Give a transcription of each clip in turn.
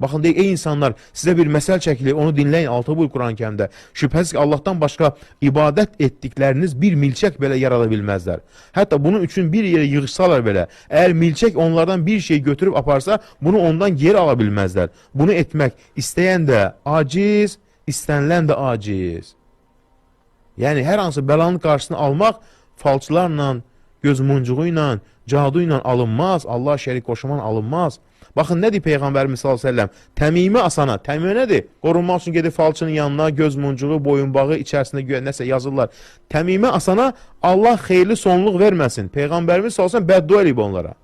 Baxın deyək, ey insanlar, sizə bir məsəl çəkilir, onu dinləyin, altı buyur Quran-ı kərimdə. Şübhəsiz ki, Allahdan başqa ibadət etdikləriniz bir milçək belə yarada bilməzlər. Hətta bunun üçün bir yerə yığışsalar belə, əgər milçək onlardan bir şey götürüb aparsa, bunu ondan geri ala bilməzlər. Bunu etmək istəyən də aciz, istənilən də aciz. Yəni, hər hansı bəlanın qarşısını almaq falçılarla, göz muncuğu ilə, cadu ilə alınmaz, Allah şərik qoşuman alınmaz. Baxın, nə deyir Peyğəmbərimiz s.ə.v? Təmimi asana, təmimi nədir? Qorunmaq üçün gedir falçının yanına, göz muncuğu, boyunbağı içərisində güya nəsə yazırlar. Təmimi asana Allah xeyirli sonluq verməsin. Peyğəmbərimiz s.ə.v bəddua eləyib onlara.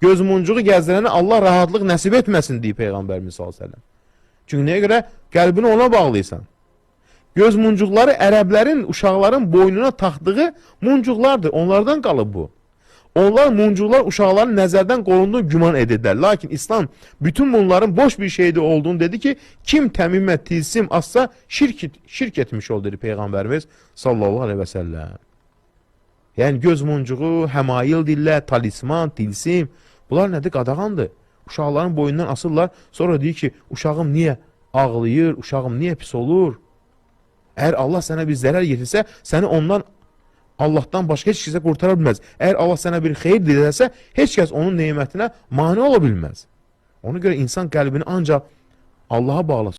Göz muncuğu gəzdirənə Allah rahatlıq nəsib etməsin deyir Peyğəmbərimiz s.ə.v. Çünki nəyə görə? Qəlbini ona bağlayırsan. Göz muncuqları ərəblərin, uşaqların boynuna taxdığı muncuqlardır. Onlardan qalıb bu. Onlar muncuqlar uşaqların nəzərdən qorunduğunu güman edirlər. Lakin İslam bütün bunların boş bir şeydə olduğunu dedi ki, kim təmimə tilsim assa şirk, şirk etmiş ol dedi Peyğəmbərimiz sallallahu aleyhi və səlləm. Yəni göz muncuğu, həmail dillə, talisman, tilsim, bunlar nədir? Qadağandır. Uşaqların boyundan asırlar, sonra deyir ki, uşağım niyə ağlayır, uşağım niyə pis olur? Əgər Allah sənə bir zərər yetirsə, səni ondan Allahdan başqa heç kəsə qurtara bilməz. Allah sənə bir xeyir diləsə, heç kəs onun nemətinə mane ola bilməz. Ona görə insan qəlbini ancaq Allaha bağlasın.